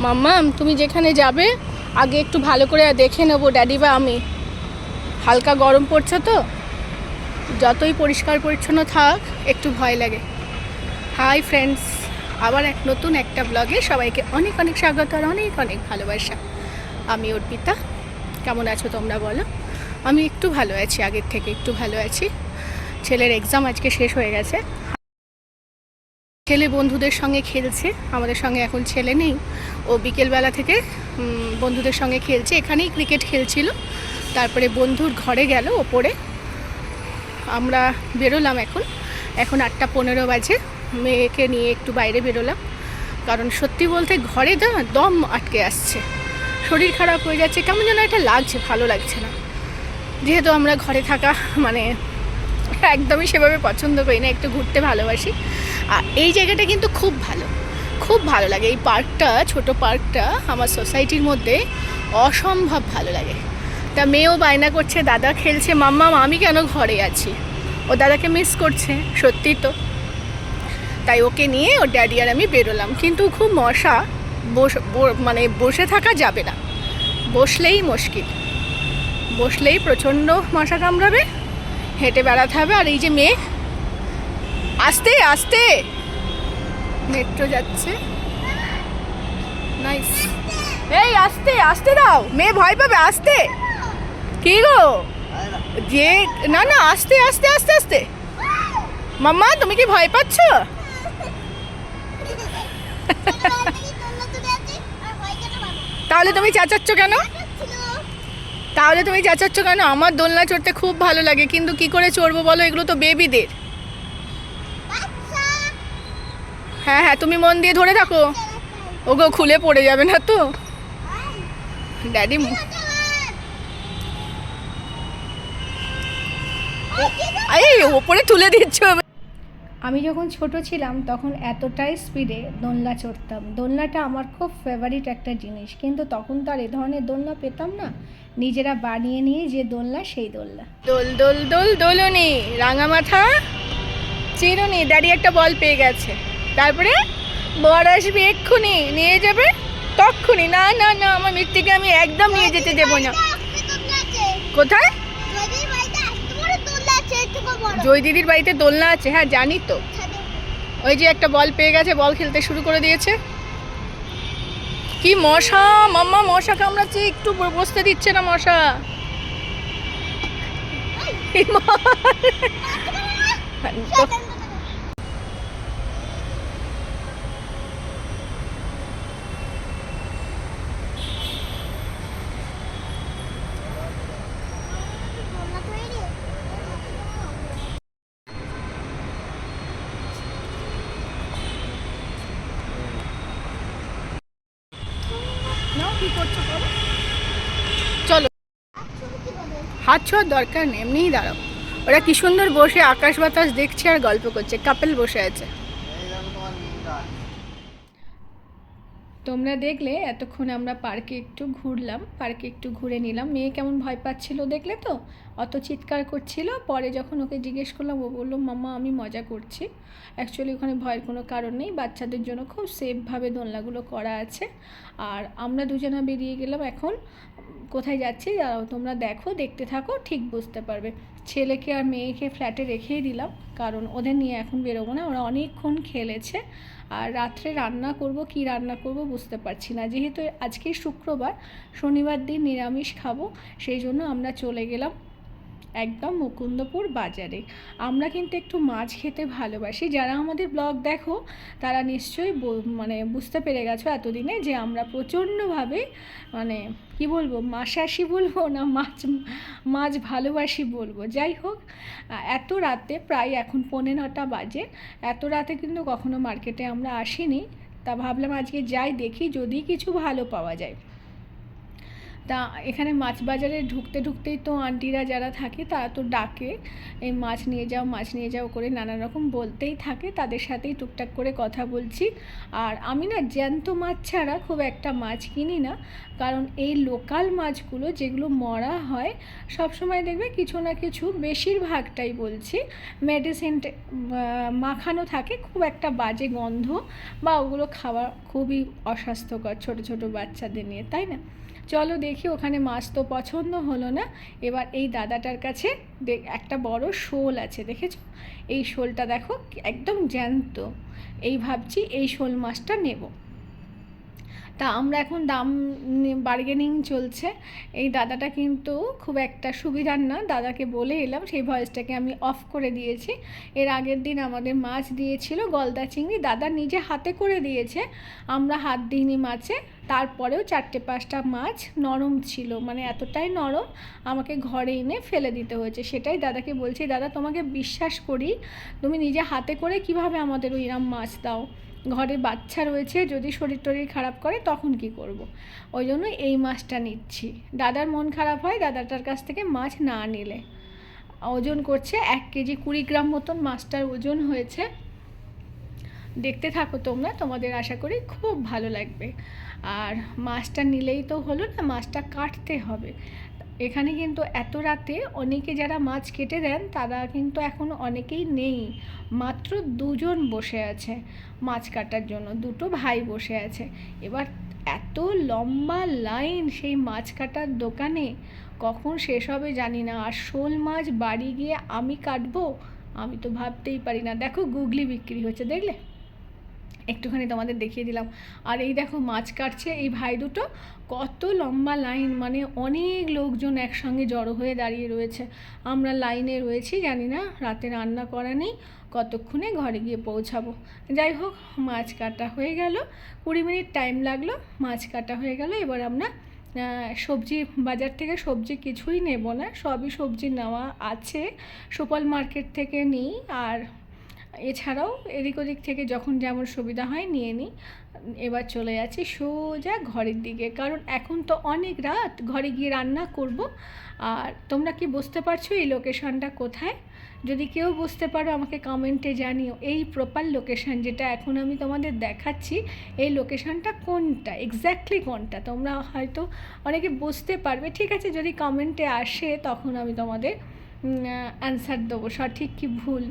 মাম্মাম তুমি যেখানে যাবে, আগে একটু ভালো করে দেখে নেব। ড্যাডি বা আমি, হালকা গরম পড়ছে তো। যতই পরিষ্কার পরিচ্ছন্ন থাক, একটু ভয় লাগে। হাই ফ্রেন্ডস আবার এক নতুন একটা ব্লগে সবাইকে অনেক অনেক স্বাগত আর অনেক অনেক ভালোবাসা। আমি অর্পিতা। কেমন আছো তোমরা বলো? আমি একটু ভালো আছি, আগের থেকে একটু ভালো আছি। ছেলের এক্সাম আজকে শেষ হয়ে গেছে। ছেলে বন্ধুদের সঙ্গে খেলছে, আমাদের সঙ্গে এখন ছেলে নেই। ও বিকেলবেলা থেকে বন্ধুদের সঙ্গে খেলছে। এখানেই ক্রিকেট খেলছিল। তারপরে বন্ধুর ঘরে গেল ওপরে। আমরা বেরোলাম এখন। এখন আটটা পনেরো বাজে। মেয়েকে নিয়ে একটু বাইরে বেরোলাম। কারণ সত্যি বলতে ঘরে না দম আটকে আসছে। শরীর খারাপ হয়ে যাচ্ছে। কেমন যেন এটা লাগছে, ভালো লাগছে না। যেহেতু আমরা ঘরে থাকা মানে একদমই সেভাবে পছন্দ করি না, একটু ঘুরতে ভালোবাসি। আর এই জায়গাটা কিন্তু খুব ভালো। খুব ভালো লাগে। এই পার্কটা, ছোট পার্কটা আমার সোসাইটির মধ্যে অসম্ভব ভালো লাগে। তা মেয়েও বায়না করছে, দাদা খেলছে, মাম্মা, আমি কেন ঘরে আছি? ও দাদাকে মিস করছে, সত্যি তো। তাই ওকে নিয়ে ওর ড্যাডি আর আমি বেরোলাম। কিন্তু খুব মশা, বস মানে বসে থাকা যাবে না। বসলেই মুশকিল। বসলেই প্রচণ্ড মশা কামড়াবে, হেঁটে বেড়াতে হবে। আর এই যে মেয়ে আস্তে আস্তে। মেট্রো যাচ্ছে। নাইস এই, আস্তে আস্তে দাও। মেয়ে ভয় পাবে, আস্তে। কি গো? যে, না না, আস্তে আস্তে আস্তে আস্তে। মাম্মা, তুমি কি ভয় পাচ্ছ? তাহলে তুমি চেঁচাচ্ছ কেন? তাহলে তুমি চেঁচাচ্ছ কেন? আমার দোলনা চড়তে খুব ভালো লাগে, কিন্তু কি করে চড়বো বলো? এগুলো তো বেবিদের হ্যাঁ হ্যাঁ তুমি মন দিয়ে ধরে থাকো। ওগো খুলে পড়ে যাবে না তো। ড্যাডি এই ওপরে তুলে দিচ্ছ আমি যখন ছোট ছিলাম তখন এতটাই স্পিডে দোলনা চড়তাম। দোলনাটা আমার খুব ফেভারিট একটা জিনিস। কিন্তু তখন তো আর এ ধরনের দোলনা পেতাম না। নিজেরা বানিয়ে নিয়ে যে দোলনা সেই দোলনা। দোল দোল দোল দোলনি রাঙা মাথা চিরুনি। ড্যাডি একটা বল পেয়ে গেছে। তারপরে বর আসবে এক্ষুনি নিয়ে যাবে? তক্ষুনি। না না না আমার মৃত্যুকে আমি একদম নিয়ে যেতে দেবো না। কোথায়? জয় দিদির বাড়িতে দোলনা আছে। হ্যাঁ জানি তো। ওই যে একটা বল পেয়ে গেছে বল খেলতে শুরু করে দিয়েছে। কি মশা মাম্মা মশা কামড়াচ্ছে একটু বসতে দিচ্ছে না মশা। মা- নাও, কি করছ করো। চলো হাত আর দরকার নেই, এমনিই দাঁড়াও। ওরা কি সুন্দর বসে আকাশ বাতাস দেখছে আর গল্প করছে, কাপেল বসে আছে। তোমরা দেখলে এতক্ষণ আমরা পার্কে একটু ঘুরলাম, পার্কে একটু ঘুরে নিলাম। মেয়ে কেমন ভয় পাচ্ছিল দেখলে তো? অত চিৎকার করছিল। পরে যখন ওকে জিজ্ঞেস করলাম, ও বলল মামা আমি মজা করছি। অ্যাকচুয়ালি ওখানে ভয়ের কোনো কারণ নেই। বাচ্চাদের জন্য খুব সেফভাবে দোলনাগুলো করা আছে। আর আমরা দুজনা বেরিয়ে গেলাম এখন। কোথায় যাচ্ছি? তোমরা দেখো, দেখতে থাকো, ঠিক বুঝতে পারবে। ছেলেকে আর মেয়েকে ফ্ল্যাটে রেখেই দিলাম। কারণ ওদের নিয়ে এখন বেরোবো না, ওরা অনেকক্ষণ খেলেছে। আর রাত্রে রান্না করব, কি রান্না করব বুঝতে পারছি না। যেহেতু আজকেই শুক্রবার, শনিবার দিন নিরামিষ খাব, সেই জন্য আমরা চলে গেলাম একদম মুকুন্দপুর বাজারে। আমরা কিন্তু একটু মাছ খেতে ভালোবাসি। যারা আমাদের ব্লগ দেখো, তারা নিশ্চয়ই মানে বুঝতে পেরে গেছো এতদিনে যে আমরা প্রচণ্ডভাবে মানে কি বলব মাসাসি বলব না, মাছ মাছ ভালোবাসি বলব। যাই হোক, এত রাতে প্রায় এখন পৌনে নটা বাজে। এত রাতে কিন্তু কখনো মার্কেটে আমরা আসিনি। তা ভাবলাম আজকে যাই দেখি, যদি কিছু ভালো পাওয়া যায়। তা এখানে মাছ বাজারে ঢুকতে ঢুকতেই তো আন্টিরা যারা থাকে, তারা তো ডাকে। এই মাছ নিয়ে যাও, মাছ নিয়ে যাও করে নানা রকম বলতেই থাকে, তাদের সাথেই টুকটাক করে কথা বলছি। আর আমি না জ্যান্ত মাছ ছাড়া খুব একটা মাছ কিনি না, কারণ এই লোকাল মাছগুলো যেগুলো মরা হয় সব সময় দেখবে কিছু না কিছু বেশিরভাগটাই বলছি মেডিসিন মাখানো থাকে, খুব একটা বাজে গন্ধ, বা ওগুলো খাওয়া খুবই অস্বাস্থ্যকর ছোট ছোট বাচ্চাদের নিয়ে, তাই না? চলো দেখি ওখানে মাছ তো পছন্দ হলো না। এবার এই দাদাটার কাছে একটা বড় শোল আছে, দেখেছ? এই শোলটা দেখো, একদম জ্যান্ত। এই ভাবছি এই শোল মাছটা নেব। তা আমরা এখন দাম বার্গেনিং চলছে। এই দাদাটা কিন্তু খুব একটা সুবিধার না। দাদাকে বলে এলাম, সেই ভয়েসটাকে আমি অফ করে দিয়েছি। এর আগের দিন আমাদের মাছ দিয়েছিল গলদা চিংড়ি। দাদা নিজে হাতে করে দিয়েছে। আমরা হাত দিইনি মাছে। তারপরেও চারটে পাঁচটা মাছ নরম ছিল। মানে এতটাই নরম, আমাকে ঘরে এনে ফেলে দিতে হয়েছে। সেটাই দাদাকে বলছি, দাদা, তোমাকে বিশ্বাস করি, তুমি নিজে হাতে করে কীভাবে আমাদের ওই এরম মাছ দাও? ঘরে বাচ্চা রয়েছে, যদি শরীর টরীর খারাপ করে, তখন কি করব। ওই জন্য এই মাছটা নিচ্ছি। দাদার মন খারাপ হয়, দাদাটার কাছ থেকে মাছ না নিলে। ওজন করছে এক কেজি কুড়ি গ্রাম মতন মাছটার ওজন হয়েছে। দেখতে থাকো তোমরা, তোমাদের আশা করি খুব ভালো লাগবে। আর মাছটা নিলেই তো হলো না, মাছটা কাটতে হবে। এখানে কিন্তু এত রাতে অনেকে যারা মাছ কেটে দেন, তারা কিন্তু এখন অনেকেই নেই। মাত্র দুজন বসে আছে মাছ কাটার জন্য, দুটো ভাই বসে আছে। এবার এত লম্বা লাইন সেই মাছ কাটার দোকানে, কখন শেষ হবে জানি না। আর শোল মাছ বাড়ি গিয়ে আমি কাটবো? আমি তো ভাবতেই পারি না। দেখো গুগলি বিক্রি হচ্ছে, দেখলে? একটুখানি তোমাদের দেখিয়ে দিলাম। আর এই দেখো মাছ কাটছে, এই ভাই দুটো। কত লম্বা লাইন মানে অনেক লোকজন একসঙ্গে জড়ো হয়ে দাঁড়িয়ে রয়েছে। আমরা লাইনে রয়েছি, জানি না, রাতে রান্না করা নেই, কতক্ষণে ঘরে গিয়ে পৌঁছাবো। যাই হোক, মাছ কাটা হয়ে গেল। কুড়ি মিনিট টাইম লাগল, মাছ কাটা হয়ে গেল। এবার আমরা সবজি, বাজার থেকে সবজি কিছুই নেব না, সবই সবজি নেওয়া আছে। সুপার মার্কেট থেকে নিই, আর এছাড়াও এদিক ওদিক থেকে যখন যেমন সুবিধা হয় নিয়ে নিই। এবার চলে যাচ্ছি সোজা ঘরের দিকে। কারণ এখন তো অনেক রাত, ঘরে গিয়ে রান্না করব। আর তোমরা কি বুঝতে পারছ এই লোকেশনটা কোথায়? যদি কেউ বুঝতে পারো, আমাকে কমেন্টে জানিও। এই প্রপার লোকেশন যেটা এখন আমি তোমাদের দেখাচ্ছি, এই লোকেশনটা কোনটা? এক্স্যাক্টলি কোনটা? তোমরা হয়তো অনেকে বুঝতে পারবে। ঠিক আছে, যদি কমেন্টে আসে, তখন আমি তোমাদের অ্যান্সার দেবো। সঠিক কি ভুল?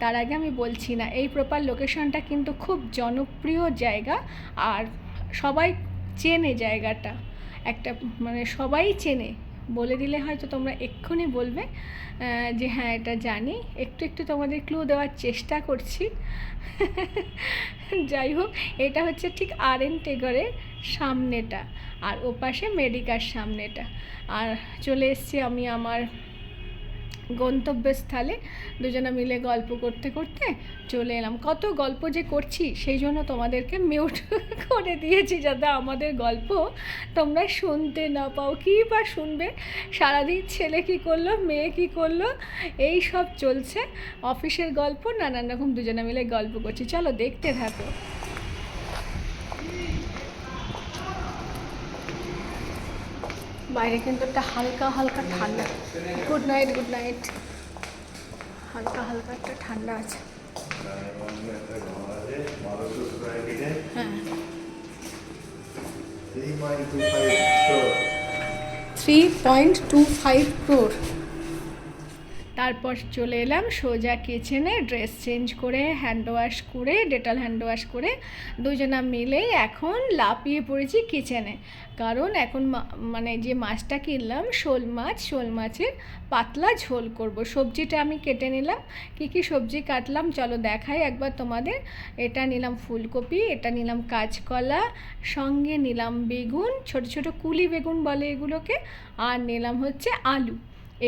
তার আগে আমি বলছি না, এই প্রপার লোকেশনটা কিন্তু খুব জনপ্রিয় জায়গা আর সবাই চেনে জায়গাটা। একটা মানে সবাই চেনে। বলে দিলে হয়তো তোমরা এক্ষুনি বলবে যে হ্যাঁ এটা জানি। একটু একটু তোমাদের ক্লু দেওয়ার চেষ্টা করছি। যাই হোক, এটা হচ্ছে ঠিক আর এন টেগরের সামনেটা আর ওপাশে মেডিকার সামনেটা। আর চলে এসছি আমি আমার গন্তব্যস্থলে দুজনে মিলে গল্প করতে করতে চলে এলাম। কত গল্প যে করছি, সেই জন্য তোমাদেরকে মিউট করে দিয়েছি যাতে আমাদের গল্প তোমরা শুনতে না পাও। কী বা শুনবে? সারাদিন ছেলে কী করল, মেয়ে কী করল? এই সব চলছে। অফিসের গল্প, নানান রকম দুজনে মিলে গল্প করছি। চলো দেখতে থাকো। বাইরে কিন্তু একটা হালকা হালকা ঠান্ডা। গুড নাইট গুড নাইট হালকা হালকা একটা ঠান্ডা আছে। Three point two five crore তারপর চলে এলাম সোজা কিচেনে ড্রেস চেঞ্জ করে হ্যান্ড ওয়াশ করে ডেটল হ্যান্ড ওয়াশ করে, দুজনা মিলেই এখন লাপিয়ে পড়েছি কিচেনে কারণ এখন মানে যে মাছটা কিনলাম, শোল মাছ, শোল মাছের পাতলা ঝোল করব। সবজিটা আমি কেটে নিলাম, কি কি সবজি কাটলাম চলো দেখাই একবার তোমাদের। এটা নিলাম ফুলকপি, এটা নিলাম কাঁচকলা, সঙ্গে নিলাম বেগুন, ছোট ছোট কুলি বেগুন বলে এগুলোকে, আর নিলাম হচ্ছে আলু।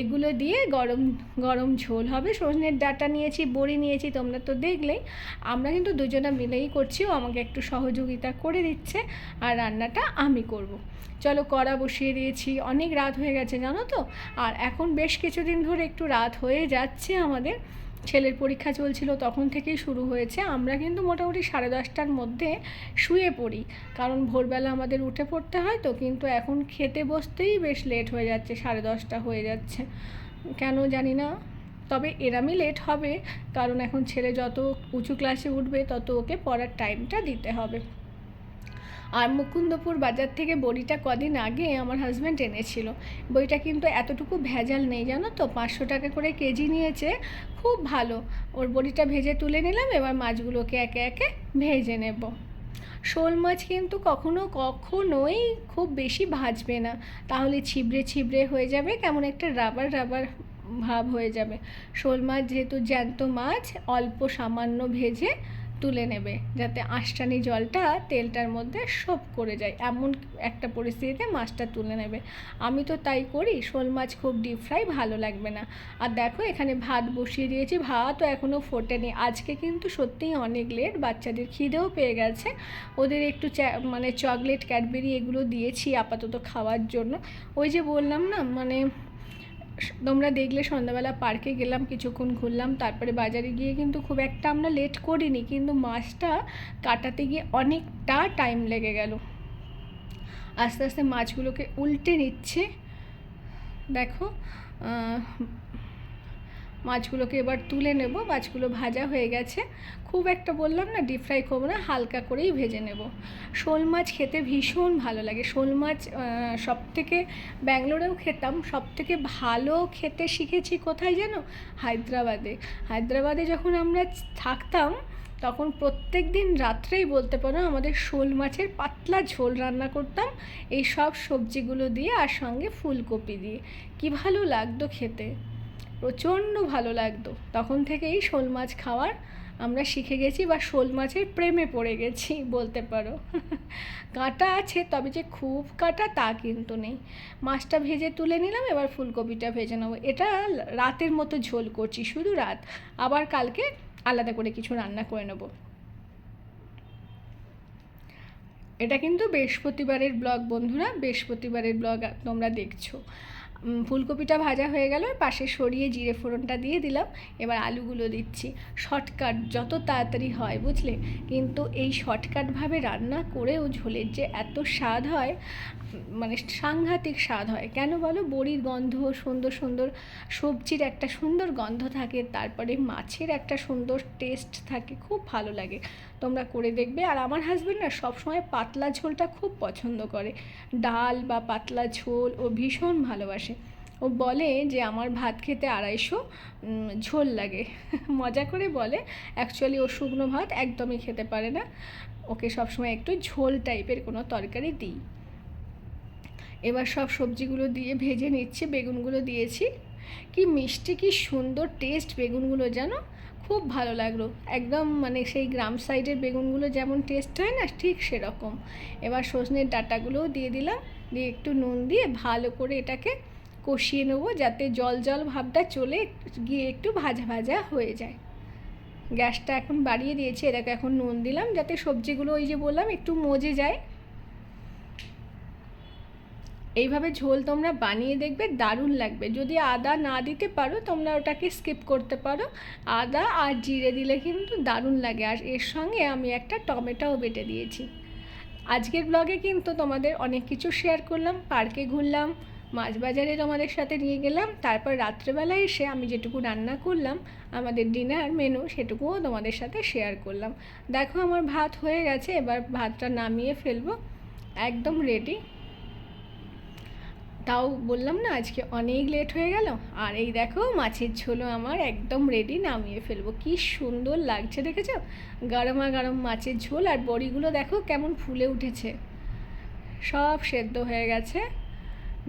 এগুলো দিয়ে গরম গরম ঝোল হবে। সজনের ডাটা নিয়েছি, বড়ি নিয়েছি, তোমরা তো দেখলেই। আমরা কিন্তু দুজনা মিলেই করছি, ও আমাকে একটু সহযোগিতা করে দিচ্ছে, আর রান্নাটা আমি করব। চলো কড়া বসিয়ে দিয়েছি, অনেক রাত হয়ে গেছে, জানো তো? আর এখন বেশ কিছুদিন ধরে একটু রাত হয়ে যাচ্ছে আমাদের। ছেলের পরীক্ষা চলছিল তখন থেকেই শুরু হয়েছে। আমরা কিন্তু মোটামুটি সাড়ে দশটার মধ্যে শুয়ে পড়ি। কারণ ভোরবেলা আমাদের উঠে পড়তে হয় তো, কিন্তু এখন খেতে বসতেই বেশ লেট হয়ে যাচ্ছে, সাড়ে দশটা হয়ে যাচ্ছে। কেন জানি না। তবে এরামই লেট হবে, কারণ এখন ছেলে যত উঁচু ক্লাসে উঠবে, তত ওকে পড়ার টাইমটা দিতে হবে। আর মুকুন্দপুর বাজার থেকে বড়িটা কদিন আগে আমার হাজব্যান্ড এনেছিল। বইটা কিন্তু এতটুকু ভেজাল নেই, জানো তো? পাঁচশো টাকা করে কেজি নিয়েছে, খুব ভালো। ওর বড়িটা ভেজে তুলে নিলাম, এবার মাছগুলোকে একে একে ভেজে নেব। শোল মাছ কিন্তু কখনো কখনোই খুব বেশি ভাজবে না। তাহলে ছিবড়ে ছিবড়ে হয়ে যাবে, কেমন একটা রাবার রাবার ভাব হয়ে যাবে। শোল মাছ যেহেতু জ্যান্ত মাছ, অল্প সামান্য ভেজে তুলে নেবে যাতে আঁশটানি জলটা তেলটার মধ্যে সব করে যায়। এমন একটা পরিস্থিতিতে মাছটা তুলে নেবে। আমি তো তাই করি, শোল মাছ খুব ডিপ ফ্রাই ভালো লাগবে না। আর দেখো, এখানে ভাত বসিয়ে দিয়েছি, ভাতও এখনও ফোটেনি। আজকে কিন্তু সত্যিই অনেক লেট বাচ্চাদের খিদেও পেয়ে গেছে। ওদের একটু মানে চকলেট ক্যাডবেরি এগুলো দিয়েছি আপাতত খাওয়ার জন্য। ওই যে বললাম না মানে তোমরা দেখলে সন্ধ্যাবেলা পার্কে গেলাম, কিছুক্ষণ ঘুরলাম, তারপরে বাজারে গিয়ে কিন্তু খুব একটা আমরা লেট করিনি, কিন্তু মাছটা কাটাতে গিয়ে অনেকটা টাইম লেগে গেল। আস্তে আস্তে মাছগুলোকে উল্টে নিচ্ছে। দেখো মাছগুলোকে এবার তুলে নেব, মাছগুলো ভাজা হয়ে গেছে। খুব একটা বললাম না ডিপ ফ্রাই করব না, হালকা করেই ভেজে নেব। শোল মাছ খেতে ভীষণ ভালো লাগে। শোল মাছ সব থেকে ব্যাঙ্গালোরেও খেতাম সব থেকে ভালো খেতে শিখেছি কোথায় যেন হায়দ্রাবাদে। হায়দ্রাবাদে যখন আমরা থাকতাম, তখন প্রত্যেক দিন রাত্রেই বলতে পারো আমাদের শোল মাছের পাতলা ঝোল রান্না করতাম, এই সব সবজিগুলো দিয়ে আর সঙ্গে ফুলকপি দিয়ে। কি ভালো লাগতো খেতে। প্রচণ্ড ভালো লাগতো। তখন থেকেই শোল মাছ খাওয়ার আমরা শিখে গেছি বা শোল মাছের প্রেমে পড়ে গেছি বলতে পারো। কাঁটা আছে তবে যে খুব কাঁটা তা কিন্তু নেই। মাছটা ভেজে তুলে নিলাম, এবার ফুলকপিটা ভেজে নেব। এটা রাতের মতো ঝোল করছি, শুধু রাত। আবার কালকে আলাদা করে কিছু রান্না করে নেব। এটা কিন্তু বৃহস্পতিবারের ব্লগ বন্ধুরা, বৃহস্পতিবারের ব্লগ তোমরা দেখছ। ফুলকপিটা ভাজা হয়ে গেল পাশে সরিয়ে জিরে ফোড়নটা দিয়ে দিলাম, এবার আলুগুলো দিচ্ছি। শর্টকাট, যত তাড়াতাড়ি হয়, বুঝলে? কিন্তু এই শর্টকাটভাবে রান্না করেও ঝোলের যে এত স্বাদ হয় মানে সাংঘাতিক স্বাদ হয়। কেন বলো? বড়ির গন্ধ, সুন্দর সুন্দর সবজির একটা সুন্দর গন্ধ থাকে, তারপরে মাছের একটা সুন্দর টেস্ট থাকে, খুব ভালো লাগে। তোমরা করে দেখবে। আর আমার হাজব্যান্ড না সবসময় পাতলা ঝোলটা খুব পছন্দ করে। ডাল বা পাতলা ঝোল ও ভীষণ ভালোবাসে। ও বলে যে আমার ভাত খেতে আড়াইশো ঝোল লাগে। মজা করে বলে অ্যাকচুয়ালি ও শুকনো ভাত একদমই খেতে পারে না। ওকে সবসময় একটু ঝোল টাইপের কোনো তরকারি দিই। এবার সব সবজিগুলো দিয়ে ভেজে নিচ্ছি, বেগুনগুলো দিয়েছি। কি মিষ্টি, কি সুন্দর টেস্ট বেগুনগুলো, জানো? খুব ভালো লাগল। একদম মানে সেই গ্রাম সাইডের বেগুনগুলো যেমন টেস্ট হয় না, ঠিক সেরকম। এবার সজনের ডাঁটাগুলোও দিয়ে দিলাম। দিয়ে একটু নুন দিয়ে ভালো করে এটাকে কষিয়ে নেব যাতে জল জল ভাবটা চলে গিয়ে একটু ভাজা ভাজা হয়ে যায়। গ্যাসটা এখন বাড়িয়ে দিয়েছি। এটাকে এখন নুন দিলাম যাতে সবজিগুলো ওই যে বললাম, একটু মজে যায়। এইভাবে ঝোল তোমরা বানিয়ে দেখবে, দারুণ লাগবে। যদি আদা না দিতে পারো, তোমরা ওটাকে স্কিপ করতে পারো। আদা আর জিরে দিলে কিন্তু দারুণ লাগে। আর এর সঙ্গে আমি একটা টমেটোও বেটে দিয়েছি। আজকের ব্লগে কিন্তু তোমাদের অনেক কিছু শেয়ার করলাম, পার্কে ঘুরলাম। মাছ বাজারে তোমাদের সাথে নিয়ে গেলাম, তারপর রাত্রেবেলা এসে আমি যেটুকু রান্না করলাম, আমাদের ডিনার মেনু সেটুকুও তোমাদের সাথে শেয়ার করলাম। দেখো আমার ভাত হয়ে গেছে, এবার ভাতটা নামিয়ে ফেলব, একদম রেডি তাও বললাম না, আজকে অনেক লেট হয়ে গেল, আর এই দেখো মাছের ঝোলও আমার একদম রেডি নামিয়ে ফেলব। কি সুন্দর লাগছে দেখেছ? গরমা গরম মাছের ঝোল, আর বড়িগুলো দেখো কেমন ফুলে উঠেছে। সব সেদ্ধ হয়ে গেছে।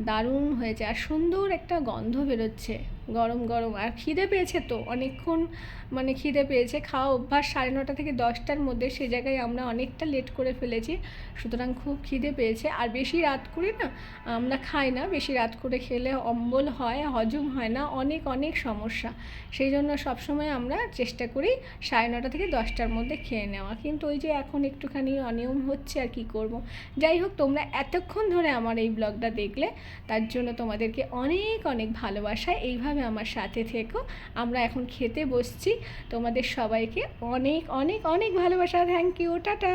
দারুণ হয়েছে আর সুন্দর একটা গন্ধ বেরোচ্ছে। গরম গরম। আর খিদে পেয়েছে তো, অনেকক্ষণ মানে খিদে পেয়েছে। খাওয়া অভ্যাস সাড়ে নটা থেকে দশটার মধ্যে সে জায়গায় আমরা অনেকটা লেট করে ফেলেছি। সুতরাং খুব খিদে পেয়েছে। আর বেশি রাত করে না, আমরা খাই না। বেশি রাত করে খেলে অম্বল হয়, হজম হয় না। অনেক অনেক সমস্যা। সেই জন্য সবসময় আমরা চেষ্টা করি সাড়ে নটা থেকে দশটার মধ্যে খেয়ে নেওয়া। কিন্তু ওই যে এখন একটুখানি অনিয়ম হচ্ছে আর কি করব। যাই হোক, তোমরা এতক্ষণ ধরে আমার এই ব্লগটা দেখলে, তার জন্য তোমাদেরকে অনেক অনেক ভালোবাসা। এইভাবে এইভাবে আমার সাথে থেকো। আমরা এখন খেতে বসছি। তোমাদের সবাইকে অনেক অনেক অনেক ভালোবাসা। Thank you tata.